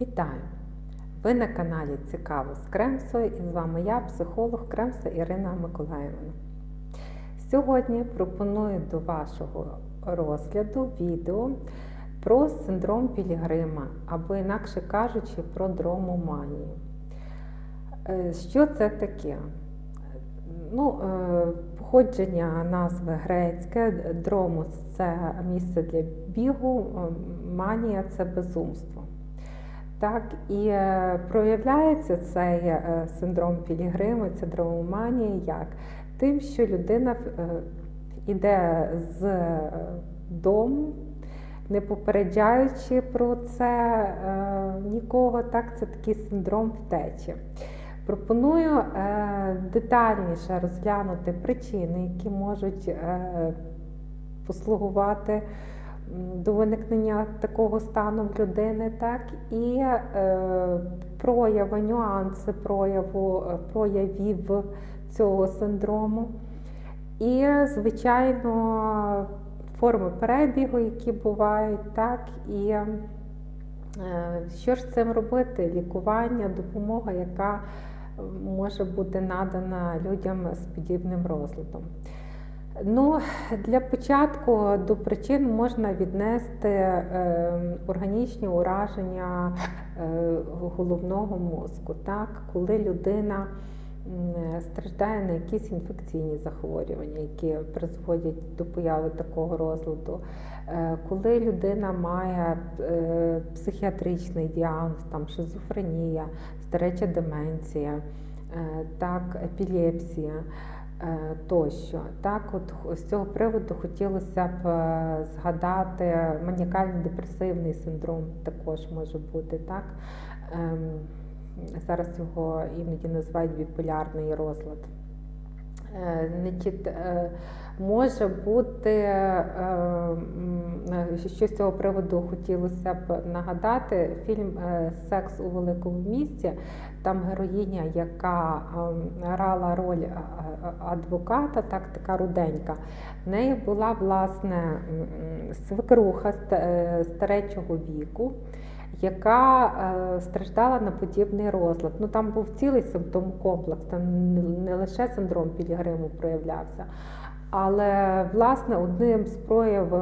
Вітаю! Ви на каналі Цікаво з Кремсою і з вами я, психолог Кремса Ірина Миколаївна. Сьогодні пропоную до вашого розгляду відео про синдром Пілігрима, або, інакше кажучи, про дромоманію. Е, Що це таке? Ну, е, Походження назви грецьке, дромос це місце для бігу, манія це безумство. Так, і е, проявляється цей е, синдром Пілігрима, ця дромоманія як? Тим, що людина йде з е, дому, не попереджаючи про це нікого, так, це такий синдром втечі. Пропоную детальніше розглянути причини, які можуть послугувати до виникнення такого стану в людини, так, і е, прояви, нюанси прояву, проявів цього синдрому. І, звичайно, форми перебігу, які бувають, так, і е, що ж цим робити? Лікування, допомога, яка може бути надана людям з подібним розладом. Ну, Для початку до причин можна віднести е, органічні ураження е, головного мозку, так? коли людина страждає на якісь інфекційні захворювання, які призводять до появи такого розладу. Коли людина має психіатричний діагноз, там шизофренія, стареча деменція, так, епілепсія. Тощо, так, от з цього приводу хотілося б згадати маніакально депресивний синдром, також може бути так. Зараз його іноді називають біполярний розлад. Значить, може бути, що з цього приводу хотілося б нагадати, фільм Секс у великому місті. Там героїня, яка грала роль адвоката, так, така руденька. В неї була власне свекруха старечого віку яка е, страждала на подібний розлад. Ну Там був цілий симптом-комплекс, там не лише синдром Пілігриму проявлявся. Але власне одним з проявів,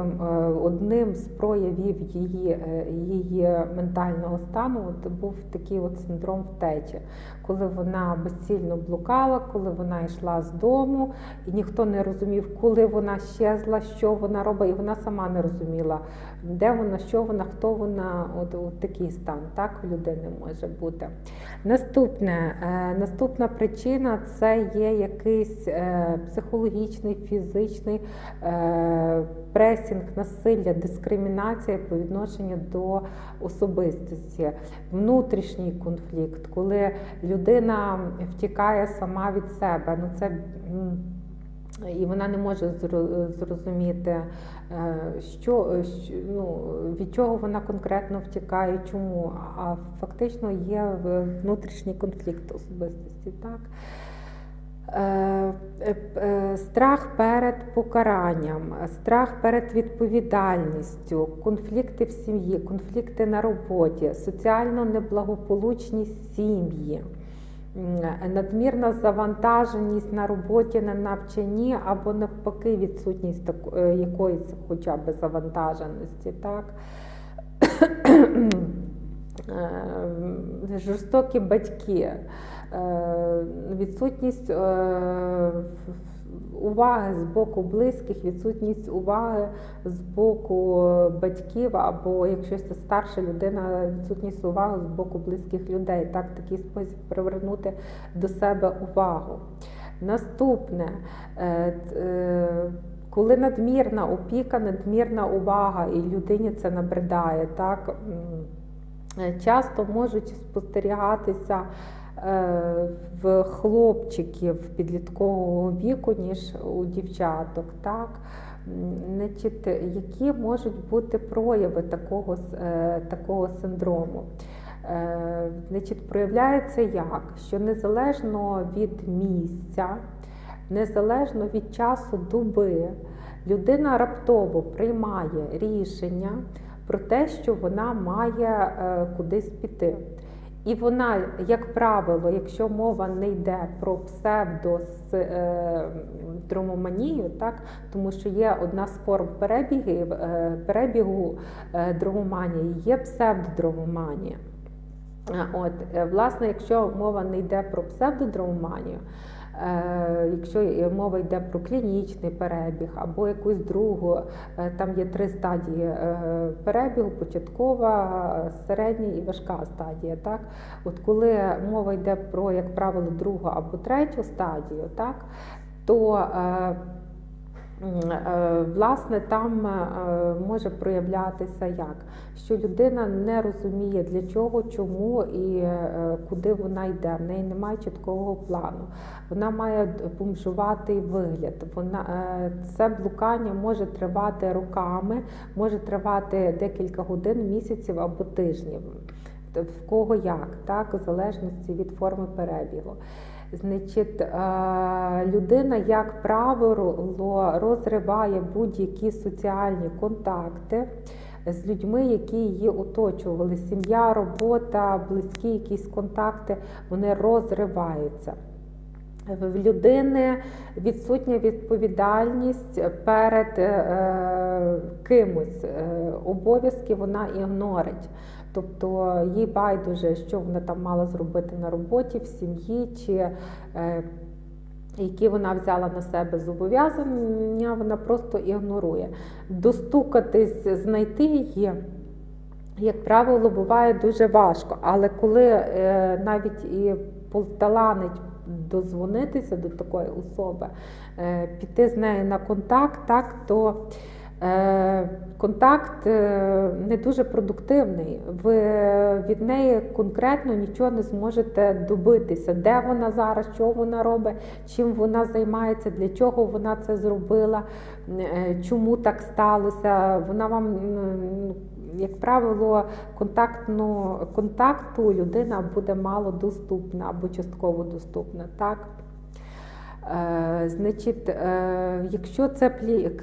одним з проявів її її ментального стану от був такий от синдром втечі, коли вона безцільно блукала, коли вона йшла з дому, і ніхто не розумів, коли вона щезла, що вона робить, і вона сама не розуміла, де вона, що вона, хто вона. От, от такий стан так у людини може бути. Наступне, наступна причина це є якийсь психологічний фізичний е, пресінг, насилля, дискримінація по відношенню до особистості, внутрішній конфлікт, коли людина втікає сама від себе. Ну це і вона не може зрозуміти, е, що, ну, від чого вона конкретно втікає, чому, а фактично є внутрішній конфлікт особистості. так. Е, е, страх перед покаранням, страх перед відповідальністю, конфлікти в сім'ї, конфлікти на роботі, соціально неблагополучні сім'ї, надмірна завантаженість на роботі, на навчанні або навпаки відсутність е, якоїсь хоча б завантаженості. Так? Жорстокі батьки. Е, відсутність е, уваги з боку близьких, відсутність уваги з боку батьків, або якщо це старша людина, відсутність уваги з боку близьких людей. Так, такий спосіб привернути до себе увагу. Наступне, е, коли надмірна опіка, надмірна увага, і людині це набридає, так, часто можуть спостерігатися. Е, в хлопчиків підліткового віку, ніж у дівчаток. Так? Значить, Які можуть бути прояви такого е, такого синдрому? Е, значить, Проявляється як? Що незалежно від місця, незалежно від часу доби, людина раптово приймає рішення про те, що вона має кудись піти. І вона, як правило, якщо мова не йде про псевдодромоманію, так тому що є одна з форм перебігів, е, перебігу е, дромоманії, є псевдодромоманія. Е, От, е, власне, якщо мова не йде про псевдодромоманію, е, якщо мова йде про клінічний перебіг або якусь другу, е, там є три стадії е, перебігу: початкова, середня і важка стадія. Так? От коли мова йде про, як правило, другу або третю стадію, так, то е, е, Власне, там е, може проявлятися як, що людина не розуміє для чого, чому і е, куди вона йде. В неї немає чіткого плану. Вона має бомжуватий вигляд. Вона е, це блукання може тривати роками, може тривати декілька годин, місяців або тижнів. В кого як, так, в залежності від форми перебігу. Значить, е, людина, як правило, розриває будь-які соціальні контакти з людьми, які її оточували. Сім'я, робота, близькі якісь контакти, вони розриваються. В людини відсутня відповідальність перед е, кимось. Е, обов'язки вона ігнорить. Тобто їй байдуже, що вона там мала зробити на роботі, в сім'ї, чи е, які вона взяла на себе зобов'язання, вона просто ігнорує. Достукатись, знайти її. Як правило, буває дуже важко, але коли е, навіть і поталанить дозвонитися до такої особи, е, піти з нею на контакт, так, то контакт е, не дуже продуктивний. Ви від неї конкретно нічого не зможете добитися, де вона зараз, що вона робить, чим вона займається, для чого вона це зробила, е, чому так сталося. Вона вам. як правило, контактну, контакту людина буде мало доступна або частково доступна. Так? Е, значить, е, якщо це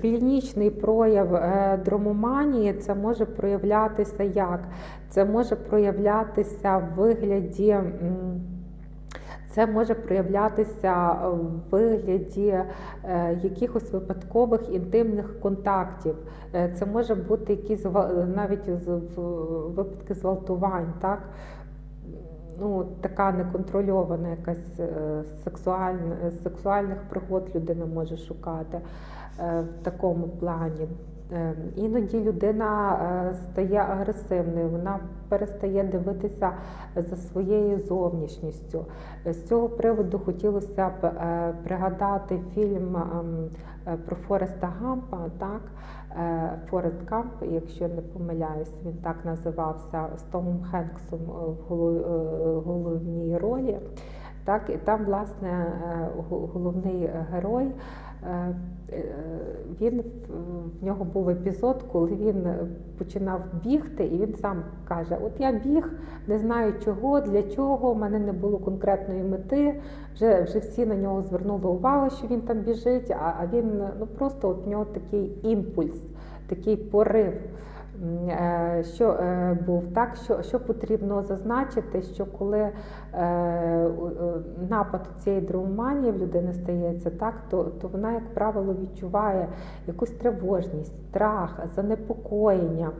клінічний прояв е, дромоманії, це може проявлятися як? Це може проявлятися в вигляді. Це може проявлятися в вигляді якихось випадкових інтимних контактів. Це може бути якісь навіть випадки зґвалтувань, так? Ну, така неконтрольована якась е, сексуальна, сексуальних пригод людина може шукати е, в такому плані. Е, Іноді людина е, стає агресивною, вона перестає дивитися за своєю зовнішністю. Е, З цього приводу хотілося б пригадати фільм ем, про Фореста Гампа, так? Форест Гамп, якщо не помиляюсь, він так називався з Томом Хенксом в головній ролі. Так, і там, власне, головний герой. Е, е, Він в- в нього був епізод, коли він починав бігти, і він сам каже: От я біг, не знаю чого, для чого, в мене не було конкретної мети. Вже вже всі на нього звернули увагу, що він там біжить, а, а він ну просто от в нього такий імпульс, такий порив. Е, Що е, був так, що, що потрібно зазначити, що коли е, е, напад цієї дроманії в людини стається так, то, то вона, як правило, відчуває якусь тривожність, страх, занепокоєння,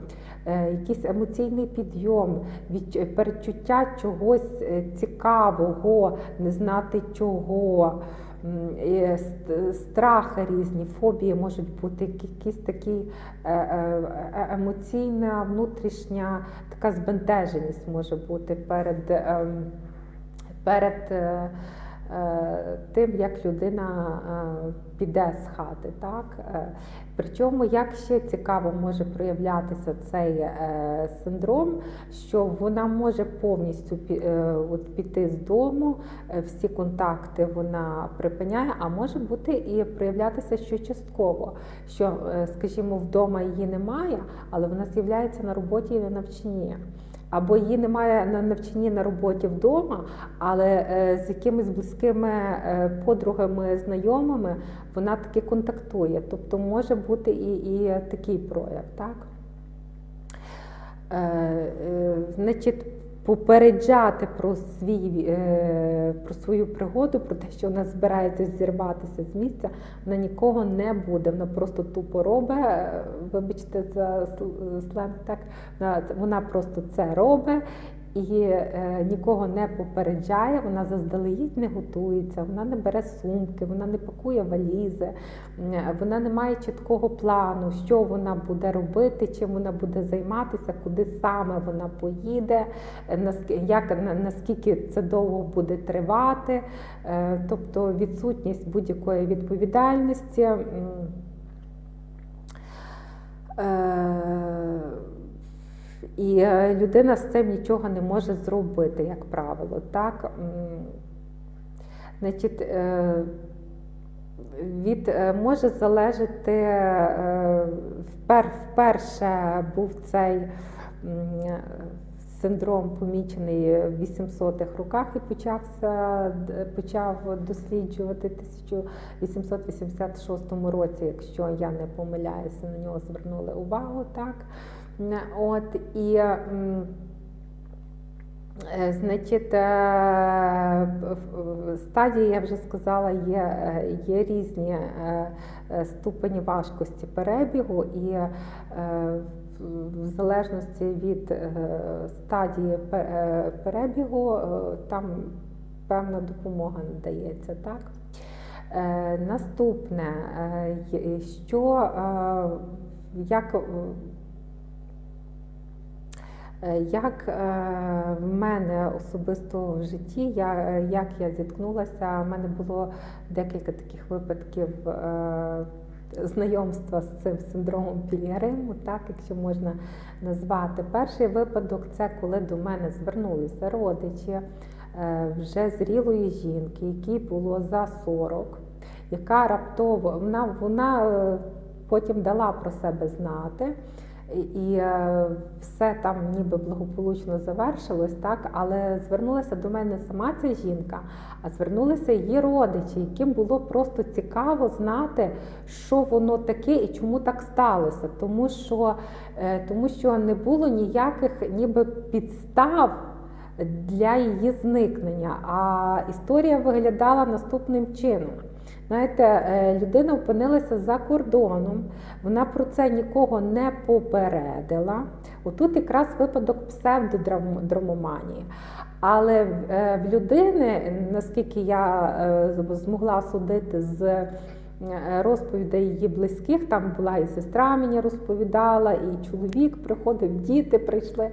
е, якийсь емоційний підйом, відч- передчуття чогось цікавого, не знати чого. Страхи різні, фобії можуть бути, якісь такі е, е, е, емоційна, внутрішня така збентеженість може бути перед, ем, перед тим, як людина е, піде з хати. Так? Е, Причому, як ще цікаво може проявлятися цей е, синдром, що вона може повністю е, піти з дому, е, всі контакти вона припиняє, а може бути і проявлятися що частково, що, е, скажімо, вдома її немає, але вона з'являється на роботі і на навчанні. Або її немає на навчанні на роботі вдома, але е, з якимись близькими е, подругами, знайомими вона таки контактує. Тобто може бути і, і такий прояв. Так? Е, е, Значить, попереджати про свій е, про свою пригоду, про те, що вона збирається зірватися з місця, вона нікого не буде. Вона просто тупо робить, е, вибачте за сл- сленг, так вона просто це робить. І е, нікого не попереджає, вона заздалегідь не готується, вона не бере сумки, вона не пакує валізи, вона не має чіткого плану, що вона буде робити, чим вона буде займатися, куди саме вона поїде, е, наск- як, на- наскільки це довго буде тривати. Е, Тобто відсутність будь-якої відповідальності. м, е, І е, людина з цим нічого не може зробити, як правило. Так? Значить, е, від, е, може залежати, впер, вперше був цей синдром помічений в 800-х роках і почався, почав досліджувати в 1886 році, якщо я не помиляюся, на нього звернули увагу. так. М, От, і, Е, Значить, е, стадії, я вже сказала, є, е, є різні е, е, ступені важкості перебігу, і е, в- залежності від е, стадії е, перебігу е, там певна допомога надається. Так? Е, Наступне, е, що е, як Е, Як е, в мене особисто в житті, я, як я зіткнулася, в мене було декілька таких випадків е, знайомства з цим синдромом Піліариму, так, якщо можна назвати. Перший випадок це коли до мене звернулися родичі е, вже зрілої жінки, якій було за 40, яка раптово вона, вона е, потім дала про себе знати. І- е, все там ніби благополучно завершилось, так, але звернулася до мене сама ця жінка, а звернулися її родичі, яким було просто цікаво знати, що воно таке і чому так сталося. Тому що, е, тому що не було ніяких ніби підстав для її зникнення. А історія виглядала наступним чином. Знаєте, е, людина опинилася за кордоном, вона про це нікого не попередила. Отут якраз випадок псевдодрамоманії. Але е, в людини, наскільки я е, змогла судити з розповідей її близьких, там була і сестра мені розповідала, і чоловік приходив, діти прийшли,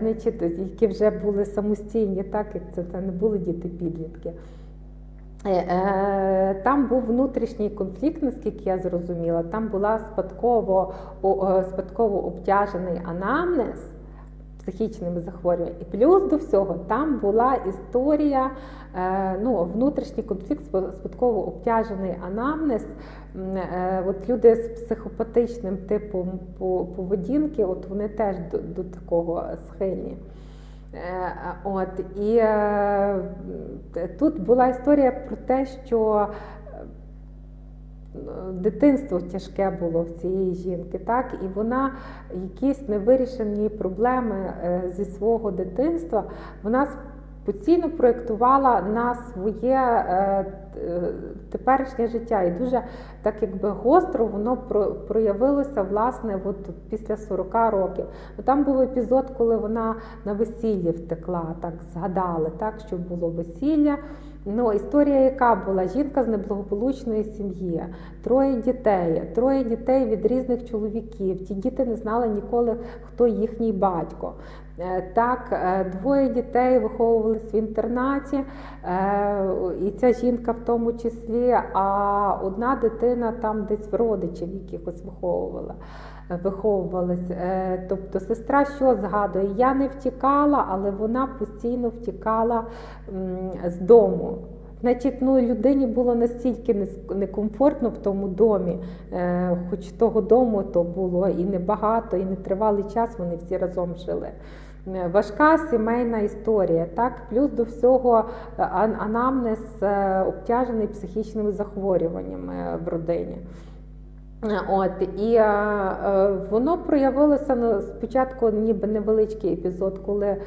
значить, які вже були самостійні, так як це, це не були діти-підлітки. Е, е, Там був внутрішній конфлікт, наскільки я зрозуміла. Там була спадково, е, спадково обтяжений анамнез психічними захворюваннями. І плюс до всього там була історія, ну, внутрішній конфлікт, спа- спадково обтяжений анамнез. От люди з психопатичним типом по- поведінки, от вони теж до, до такого схильні. Е, От і е, тут була історія про те, що е, дитинство тяжке було в цієї жінки, так, і вона якісь невирішені проблеми зі свого дитинства, вона постійно проєктувала на своє е, теперішнє життя. І дуже так якби гостро воно про- проявилося власне от після 40 років. Бо Там був епізод, коли вона на весіллі втекла, так згадали, так, що було весілля. Ну, історія, яка була жінка з неблагополучної сім'ї, троє дітей, троє дітей від різних чоловіків. Ті діти не знали ніколи, хто їхній батько. Е, Так, е, двоє дітей виховувались в інтернаті, е, і ця жінка в тому числі, а одна дитина там десь в родичів якихось виховувала. Виховувалась. Е, Тобто сестра що згадує? Я не втікала, але вона постійно втікала з дому. Значить, ну, людині було настільки некомфортно в тому домі, е, хоч того дому то було і небагато, і нетривалий час вони всі разом жили. Е, Важка сімейна історія, так плюс до всього анамнез обтяжений психічними захворюваннями в родині. От і е, е, воно проявилося спочатку, ніби невеличкий епізод, коли е,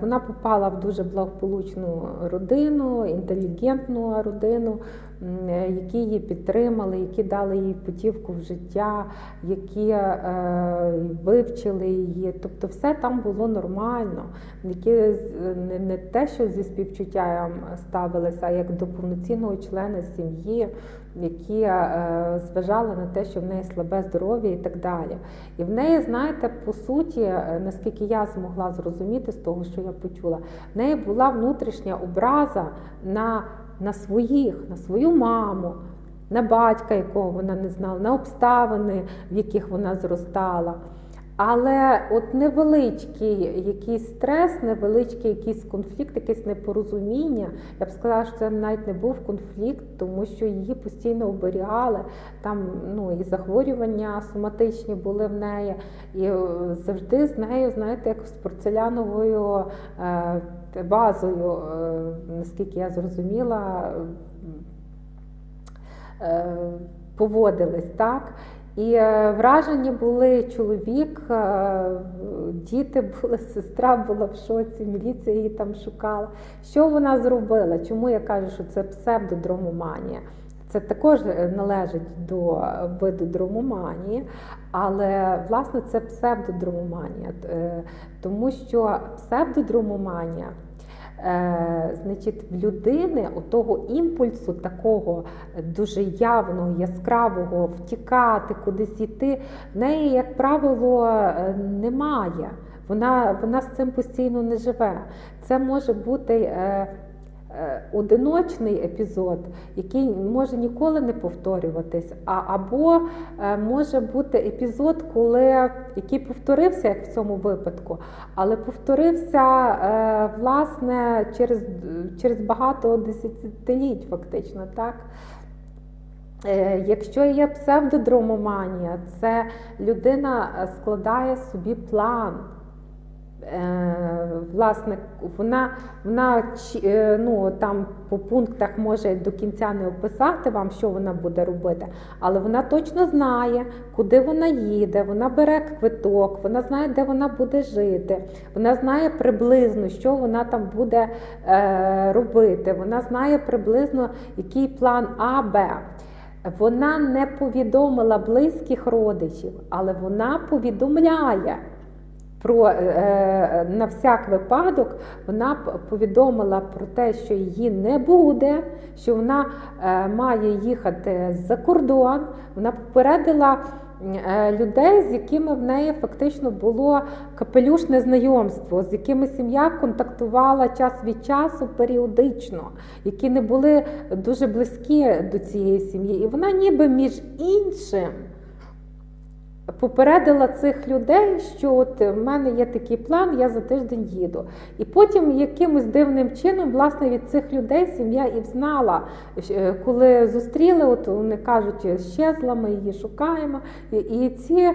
вона попала в дуже благополучну родину, інтелігентну родину, які її підтримали, які дали їй путівку в життя, які вивчили її. Тобто, все там було нормально, які не, не те, що зі співчуттям ставилися, а як до повноцінного члена сім'ї які е, зважали на те, що в неї слабе здоров'я і так далі. І в неї, знаєте, по суті, е, наскільки я змогла зрозуміти з того, що я почула, в неї була внутрішня образа на, на своїх, на свою маму. На батька, якого вона не знала, на обставини, в яких вона зростала. Але от невеличкий якийсь стрес, невеличкий якийсь конфлікт, якесь непорозуміння. Я б сказала, що це навіть не був конфлікт, тому що її постійно оберігали. Там ну і захворювання соматичні були в неї, і е, завжди з нею, знаєте, як з порцеляновою е, вазою, е, наскільки я зрозуміла, поводились так. І е, вражені були чоловік, е, діти були, сестра була в шоці, міліція її там шукала. Що вона зробила? Чому я кажу, що це псевдодромоманія? Це також е, належить до виду дромоманії, але власне це псевдодромоманія, тому що псевдодромоманія Е, значить, в людини того імпульсу, такого дуже явного, яскравого, втікати, кудись йти, в неї, як правило, е, немає. Вона, вона з цим постійно не живе. Це може бути. Е, Одиночний епізод, який може ніколи не повторюватись, а або е, може бути епізод, коли який повторився, як в цьому випадку, але повторився е, власне через, через багато десятиліть, фактично, так. Е, Якщо є псевдодромоманія, це людина е, складає собі план. Е, Власне, вона вона е, ну, там по пунктах може до кінця не описати вам, що вона буде робити, але вона точно знає, куди вона їде, вона бере квиток, вона знає, де вона буде жити, вона знає приблизно, що вона там буде е, робити, вона знає приблизно, який план А, Б. Вона не повідомила близьких родичів, але вона повідомляє про е, на всяк випадок вона повідомила про те, що її не буде, що вона е, має їхати за кордон. Вона попередила е, людей, з якими в неї фактично було капелюшне знайомство, з якими сім'я контактувала час від часу періодично, які не були дуже близькі до цієї сім'ї. І вона ніби між іншим попередила цих людей, що от в мене є такий план, я за тиждень їду. І потім якимось дивним чином, власне, від цих людей сім'я і взнала, е, коли зустріли, от вони кажуть, щезла, ми її шукаємо. І, ці е,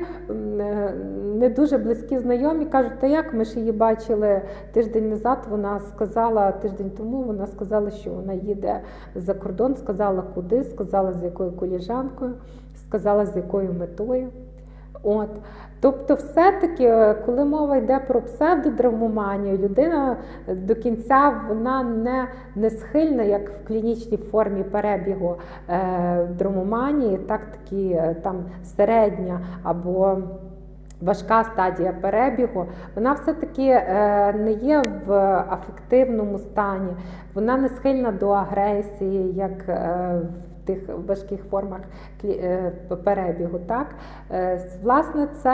не дуже близькі знайомі кажуть, та як ми ж її бачили тиждень назад, вона сказала тиждень тому, вона сказала, що вона їде за кордон, сказала куди, сказала з якою коліжанкою, сказала з якою метою. От. Тобто, все-таки, е, коли мова йде про псевдодрамоманію, людина е, до кінця вона не, не схильна, як в клінічній формі перебігу е, драмоманії, так такі е, там середня або важка стадія перебігу, вона все-таки е, не є в афективному стані, вона не схильна до агресії, як е, тих важких формах е, перебігу. Так? Е, Власне, це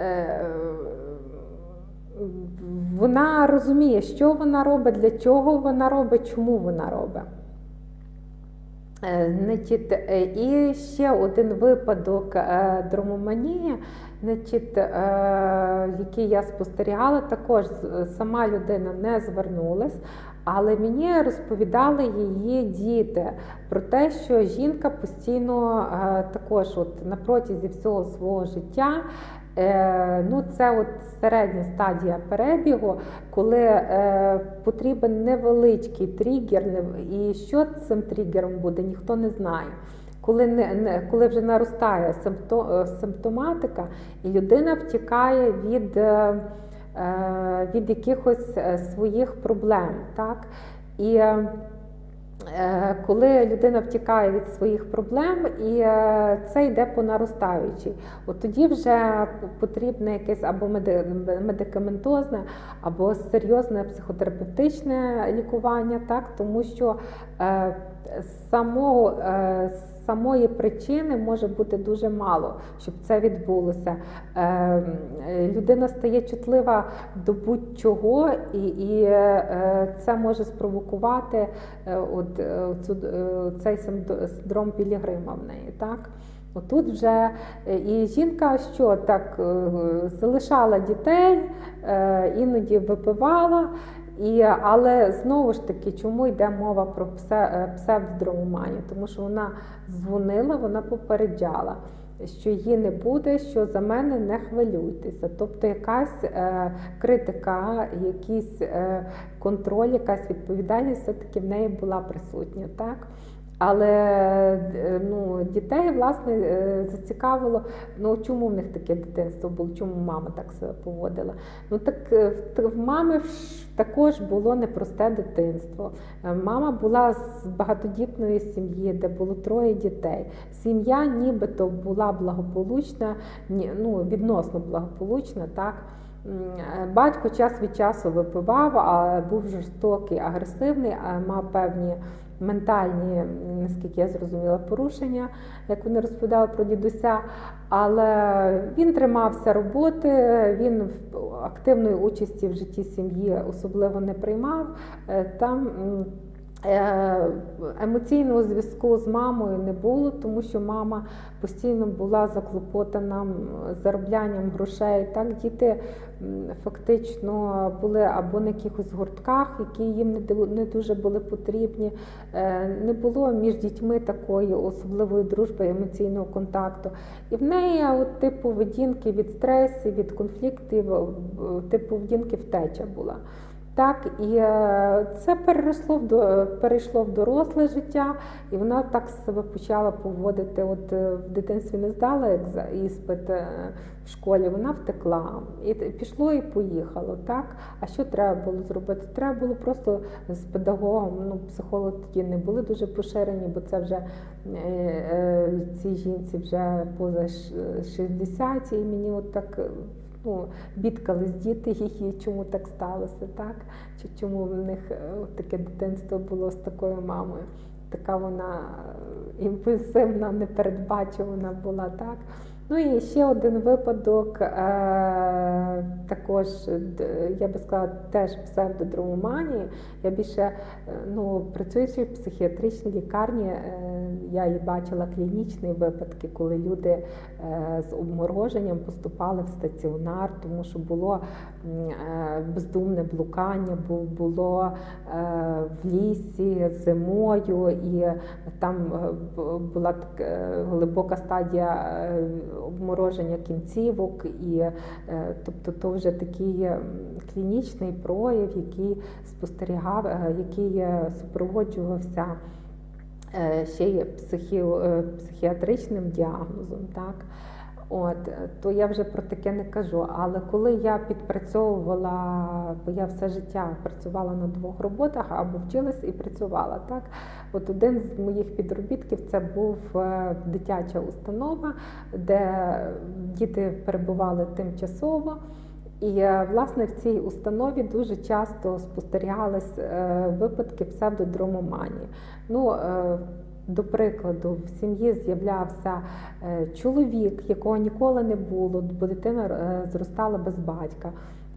е, вона розуміє, що вона робить, для чого вона робить, чому вона робить. І ще один випадок дромоманії, який я спостерігала, також сама людина не звернулась, але мені розповідали її діти про те, що жінка постійно е, також от на протязі всього свого життя Е, Ну, це от середня стадія перебігу, коли е, потрібен невеличкий тригер, і що цим тригером буде, ніхто не знає. Коли не, не коли вже наростає е, симптоматика, і людина втікає від, е, від якихось е, своїх проблем, так? І е, Е, коли людина втікає від своїх проблем, і е, це йде по наростаючій, от тоді вже потрібне якесь або медикаментозне, або серйозне психотерапевтичне лікування, так тому що е, самого, е, самої причини може бути дуже мало, щоб це відбулося. Е, е, Людина стає чутлива до будь-чого, і, і е, це може спровокувати е, от, е, цю, е, цей синдром Пілігрима в неї. Так? Отут вже е, і жінка що так е, залишала дітей, е, іноді випивала. І, але знову ж таки, чому йде мова про е. Тому що вона дзвонила, вона попереджала, що її не буде, що за мене не хвилюйтеся. Тобто якась е, критика, якийсь е, контроль, якась відповідальність все-таки в неї була присутня. Так? Але е, ну, дітей власне е, зацікавило, ну чому в них таке дитинство було, чому мама так себе поводила. Ну так е, в- мами також було непросте дитинство. Мама була з багатодітної сім'ї, де було троє дітей. Сім'я нібито була благополучна, ну, відносно благополучна, так. Батько час від часу випивав, а був жорстокий, агресивний, а мав певні ментальні, наскільки я зрозуміла, порушення, як вони розповідали про дідуся. Але він тримався роботи, він активної участі в житті сім'ї особливо не приймав. Е, Там емоційного зв'язку з мамою не було, тому що мама постійно була заклопотана зароблянням грошей. Так діти фактично були або на якихось гуртках, які їм не дуже були потрібні. Е, Не було між дітьми такої особливої дружби, емоційного контакту. І в неї от тип поведінки від стресів, від конфліктів, е, тип поведінки втеча була. Так, і е, це переросло в перейшло в доросле життя, і вона так себе почала поводити. От е, в дитинстві не здала іспит е, в школі, вона втекла. І пішло і поїхало. Так? А що треба було зробити? Треба було просто з педагогом, ну, психологи тоді не були дуже поширені, бо це вже цій жінці вже поза ш- 60, і мені от так. Ну, бідкались діти її, чому так сталося, так? Чи чому в них е, таке дитинство було з такою мамою? Така вона е, імпульсивна, непередбачувана була, так? Ну і ще один випадок, е, також, я би сказала, теж псевдодромоманії. Я більше, е, ну, працюючи в психіатричній лікарні, е, я і бачила клінічні випадки, коли люди з обмороженням поступали в стаціонар, тому що було бездумне блукання, бу- було в лісі зимою, і там була так, глибока стадія обмороження кінцівок, і е, тобто то вже такий клінічний прояв, який спостерігав, е, який е, супроводжувався е, ще е, психіатричним діагнозом. Так? От, то я вже про таке не кажу. Але коли я підпрацьовувала, бо я все життя працювала на двох роботах або вчилась і працювала. Так? От один з моїх підробітків це був е, дитяча установа, де діти перебували тимчасово. І е, власне в цій установі дуже часто спостерігались е, випадки псевдодромоманії. Ну, до прикладу, в сім'ї з'являвся е, чоловік, якого ніколи не було, бо дитина е, зростала без батька.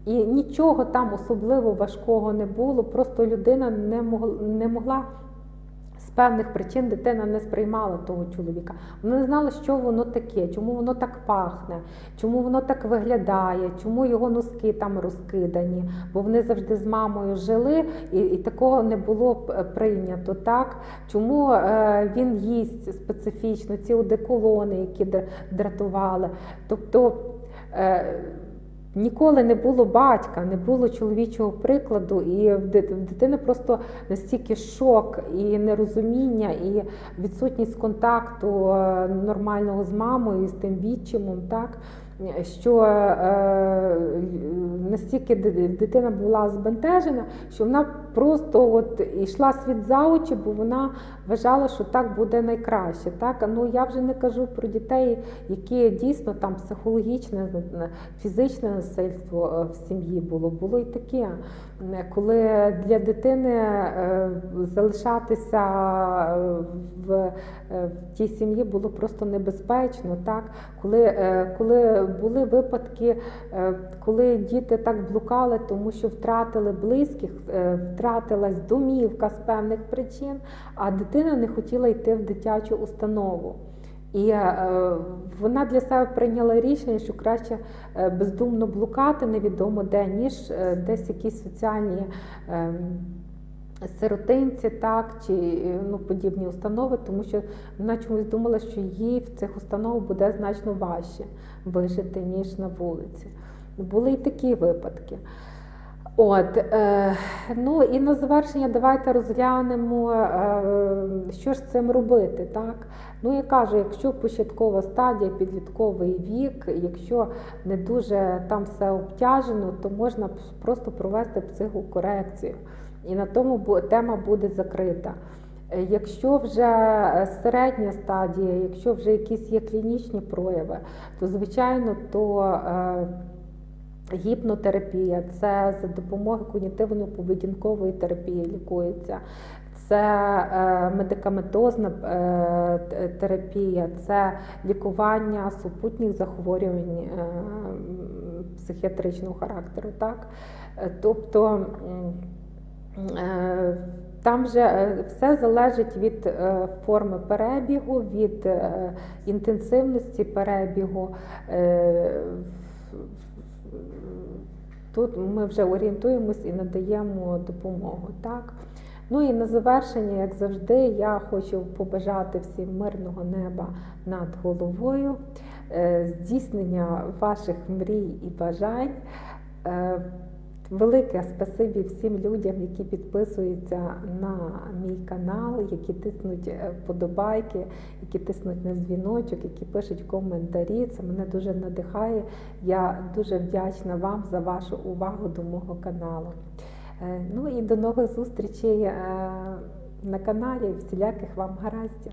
І нічого там особливо важкого не було, просто людина не могла, певних причин дитина не сприймала того чоловіка. Вона не знала, що воно таке, чому воно так пахне, чому воно так виглядає, чому його носки там розкидані, бо вони завжди з мамою жили, і, і такого не було е, прийнято. Так? Чому е, він їсть специфічно, ці одеколони, які дратували. Тобто е, Ніколи не було батька, не було чоловічого прикладу, і в дитини просто настільки шок і нерозуміння, і відсутність контакту е, нормального з мамою, з тим відчимом, так що е, настільки дитина була збентежена, що вона просто от йшла світ за очі, бо вона вважала, що так буде найкраще. Так? Ну я вже не кажу про дітей, які дійсно там психологічне, фізичне насильство е, в сім'ї було. Було і таке, Е, коли для дитини е, залишатися в, тій сім'ї було просто небезпечно. Так? Коли, коли були випадки, коли діти так блукали, тому що втратили близьких, втратилась домівка з певних причин, а дитина не хотіла йти в дитячу установу. І е, вона для себе прийняла рішення, що краще е, бездумно блукати невідомо де, ніж е, десь якісь соціальні е, сиротинці, так, чи ну, подібні установи, тому що вона чомусь думала, що їй в цих установах буде значно важче вижити, ніж на вулиці. Були і такі випадки. От, е, ну і на завершення давайте розглянемо, е, що ж з цим робити. Так? Ну, я кажу, якщо початкова стадія, підлітковий вік, якщо не дуже там все обтяжено, то можна просто провести психокорекцію. І на тому тема буде закрита. Е, Якщо вже е, середня стадія, якщо вже якісь є клінічні прояви, то звичайно то. е, Гіпнотерапія це за допомогою когнітивно-поведінкової терапії лікується, це е, медикаментозна е, терапія, це лікування супутніх захворювань е, психіатричного характеру. Так? Тобто там вже все залежить від форми перебігу, від інтенсивності перебігу. Е, Тут ми вже орієнтуємось і надаємо допомогу. Так? Ну і на завершення, як завжди, я хочу побажати всім мирного неба над головою, е, здійснення ваших мрій і бажань. Велике спасибі всім людям, які підписуються на мій канал, які тиснуть е, вподобайки, які тиснуть на дзвіночок, які пишуть коментарі. Це мене дуже надихає. Я дуже вдячна вам за вашу увагу до мого каналу. Е, Ну і до нових зустрічей е, на каналі. Всіляких вам гараздів.